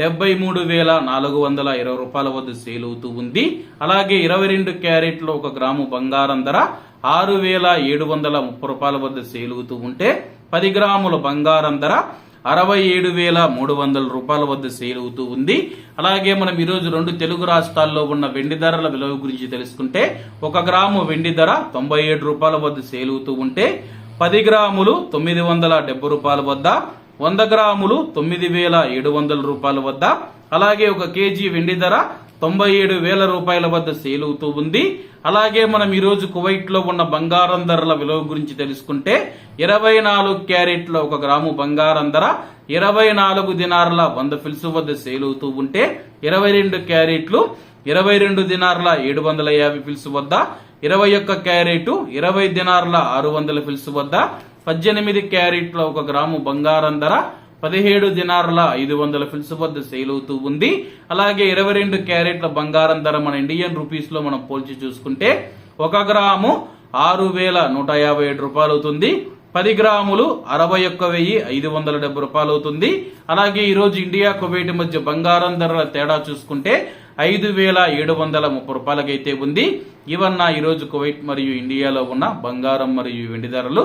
డెబ్బై మూడు వేల నాలుగు వందల ఇరవై రూపాయల వద్ద సేల్ అవుతూ ఉంది. అలాగే ఇరవై రెండు క్యారెట్లో ఒక గ్రాము బంగారం ధర ఆరు వేల ఏడు వందల ముప్పై రూపాయల వద్ద సేల్ అవుతూ ఉంటే పది గ్రాముల బంగారం ధర అరవై ఏడు వేల మూడు వందల రూపాయల వద్ద సేల్ అవుతూ ఉంది. అలాగే మనం ఈరోజు రెండు తెలుగు రాష్ట్రాల్లో ఉన్న వెండి ధరల విలువ గురించి తెలుసుకుంటే ఒక గ్రాము వెండి ధర తొంభై ఏడు రూపాయల వద్ద సేల్ అవుతూ ఉంటే పది గ్రాములు తొమ్మిది వందల డెబ్బై రూపాయల వద్ద వంద గ్రాములు తొమ్మిది వేల ఏడు వందల రూపాయల వద్ద అలాగే ఒక కేజీ వెండి ధర తొంభై ఏడు వేల రూపాయల వద్ద సేల్ అవుతూ ఉంది. అలాగే మనం ఈరోజు కువైట్లో ఉన్న బంగారం ధరల విలువ గురించి తెలుసుకుంటే ఇరవై నాలుగు క్యారెట్ల ఒక గ్రాము బంగారం ధర ఇరవై నాలుగు దినార్ల వంద ఫిల్స్ వద్ద సేల్ అవుతూ ఉంటే ఇరవై రెండు క్యారెట్లు ఇరవై రెండు దినార్ల ఏడు వందల యాభై ఫిల్స్ వద్ద ఇరవై ఒక్క క్యారెట్ ఇరవై దినార్ల ఆరు వందల ఫిల్స్ వద్ద పద్దెనిమిది క్యారెట్ల ఒక గ్రాము బంగారం ధర పదిహేడు దినారుల ఐదు వందల ఫిల్స్ వద్ద సేల్ అవుతూ ఉంది. అలాగే ఇరవై రెండు క్యారెట్ల బంగారం ధర మన ఇండియన్ రూపీస్లో మనం పోల్చి చూసుకుంటే ఒక గ్రాము ఆరు వేల నూట యాభై ఏడు రూపాయలు అవుతుంది. పది గ్రాములు అరవై ఒక్క వెయ్యి ఐదు వందల డెబ్బై రూపాయలు అవుతుంది. అలాగే ఈరోజు ఇండియా కువైట్ మధ్య బంగారం ధరల తేడా చూసుకుంటే ఐదు వేల ఏడు వందల ముప్పై రూపాయలకైతే ఉంది. ఇవన్న ఈరోజు కువైట్ మరియు ఇండియాలో ఉన్న బంగారం మరియు వెండి ధరలు.